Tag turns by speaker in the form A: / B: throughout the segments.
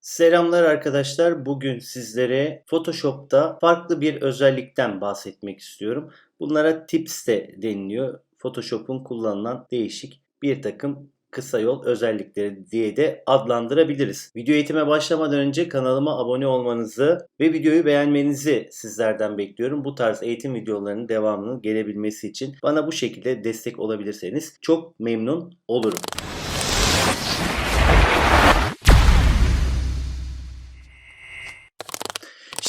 A: Selamlar arkadaşlar. Bugün sizlere Photoshop'ta farklı bir özellikten bahsetmek istiyorum. Bunlara tips de deniliyor. Photoshop'un kullanılan değişik bir takım kısa yol özellikleri diye de adlandırabiliriz. Video eğitime başlamadan önce kanalıma abone olmanızı ve videoyu beğenmenizi sizlerden bekliyorum. Bu tarz eğitim videolarının devamının gelebilmesi için bana bu şekilde destek olabilirseniz çok memnun olurum.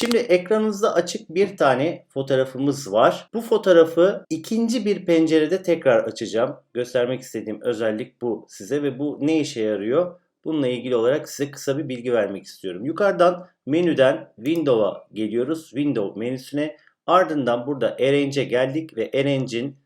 A: Şimdi ekranınızda açık bir tane fotoğrafımız var. Bu fotoğrafı ikinci bir pencerede tekrar açacağım. Göstermek istediğim özellik bu size ve bu ne işe yarıyor? Bununla ilgili olarak size kısa bir bilgi vermek istiyorum. Yukarıdan menüden Window'a geliyoruz. Window menüsüne. Ardından burada Arrange'e geldik ve Arrange'in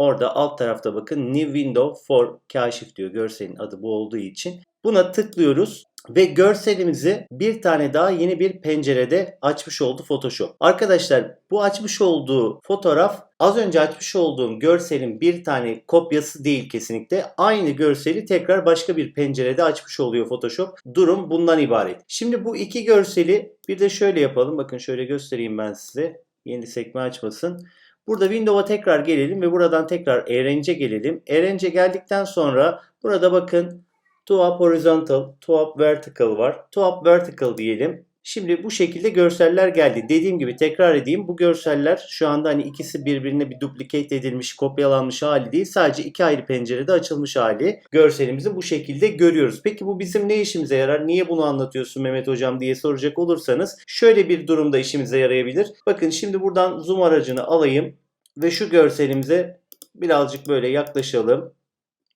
A: orada alt tarafta bakın New Window for Kaşif diyor. Görselin adı bu olduğu için. Buna tıklıyoruz ve görselimizi bir tane daha yeni bir pencerede açmış oldu Photoshop. Arkadaşlar bu açmış olduğu fotoğraf az önce açmış olduğum görselin bir tane kopyası değil kesinlikle. Aynı görseli tekrar başka bir pencerede açmış oluyor Photoshop. Durum bundan ibaret. Şimdi bu iki görseli bir de şöyle yapalım. Bakın şöyle göstereyim ben size. Yeni sekme açmasın. Burada Windows'a tekrar gelelim ve buradan tekrar Arrange'e gelelim. Arrange'e geldikten sonra burada bakın To up horizontal, to up vertical var. To up vertical diyelim. Şimdi bu şekilde görseller geldi. Dediğim gibi tekrar edeyim. Bu görseller şu anda hani ikisi birbirine bir duplicate edilmiş, kopyalanmış hali değil. Sadece iki ayrı pencerede açılmış hali. Görselimizi bu şekilde görüyoruz. Peki bu bizim ne işimize yarar? Niye bunu anlatıyorsun Mehmet Hocam diye soracak olursanız şöyle bir durumda işimize yarayabilir. Bakın şimdi buradan zoom aracını alayım ve şu görselimize birazcık böyle yaklaşalım.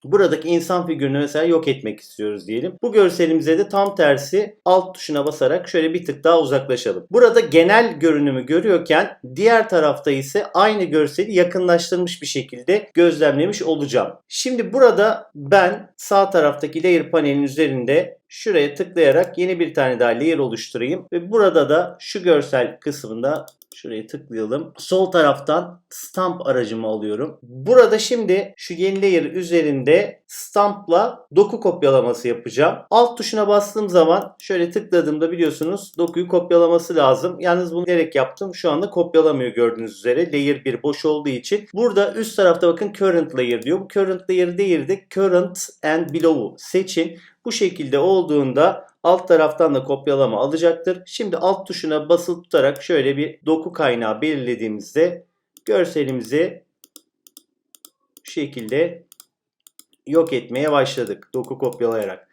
A: Buradaki insan figürünü mesela yok etmek istiyoruz diyelim. Bu görselimize de tam tersi alt tuşuna basarak şöyle bir tık daha uzaklaşalım. Burada genel görünümü görüyorken diğer tarafta ise aynı görseli yakınlaştırmış bir şekilde gözlemlemiş olacağım. Şimdi burada ben sağ taraftaki layer panelin üzerinde şuraya tıklayarak yeni bir tane daha layer oluşturayım ve burada da şu görsel kısmında Şuraya tıklayalım. Sol taraftan stamp aracımı alıyorum. Burada şimdi şu yeni layer üzerinde stampla doku kopyalaması yapacağım. Alt tuşuna bastığım zaman şöyle tıkladığımda biliyorsunuz dokuyu kopyalaması lazım. Yalnız bunu direkt yaptım. Şu anda kopyalamıyor gördüğünüz üzere. Layer 1 boş olduğu için. Burada üst tarafta bakın current layer diyor. Bu current layer değil de current and below'u seçin. Bu şekilde olduğunda alt taraftan da kopyalama alacaktır. Şimdi alt tuşuna basılı tutarak şöyle bir doku kaynağı belirlediğimizde görselimizi şu şekilde yok etmeye başladık doku kopyalayarak.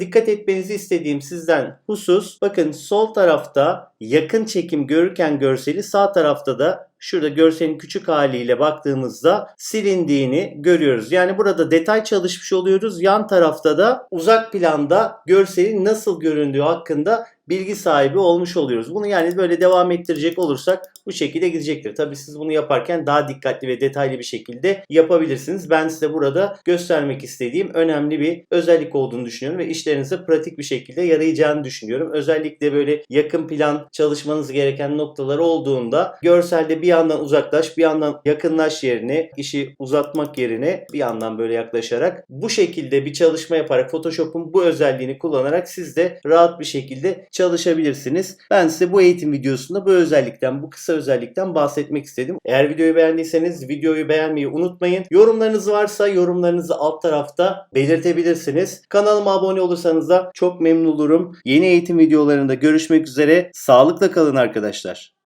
A: Dikkat etmenizi istediğim sizden husus bakın sol tarafta yakın çekim görürken görseli sağ tarafta da şurada görselin küçük haliyle baktığımızda silindiğini görüyoruz. Yani burada detay çalışmış oluyoruz. Yan tarafta da uzak planda görselin nasıl göründüğü hakkında bilgi sahibi olmuş oluyoruz. Bunu yani böyle devam ettirecek olursak bu şekilde gidecektir. Tabi siz bunu yaparken daha dikkatli ve detaylı bir şekilde yapabilirsiniz. Ben size burada göstermek istediğim önemli bir özellik olduğunu düşünüyorum ve işlerinize pratik bir şekilde yarayacağını düşünüyorum. Özellikle böyle yakın plan çalışmanız gereken noktalar olduğunda görselde bir yandan uzaklaş bir yandan yakınlaş yerine işi uzatmak yerine bir yandan böyle yaklaşarak bu şekilde bir çalışma yaparak Photoshop'un bu özelliğini kullanarak siz de rahat bir şekilde çalışabilirsiniz. Ben size bu eğitim videosunda bu özellikten, bu kısa özellikten bahsetmek istedim. Eğer videoyu beğendiyseniz videoyu beğenmeyi unutmayın. Yorumlarınız varsa yorumlarınızı alt tarafta belirtebilirsiniz. Kanalıma abone olursanız da çok memnun olurum. Yeni eğitim videolarında görüşmek üzere. Sağlıkla kalın arkadaşlar.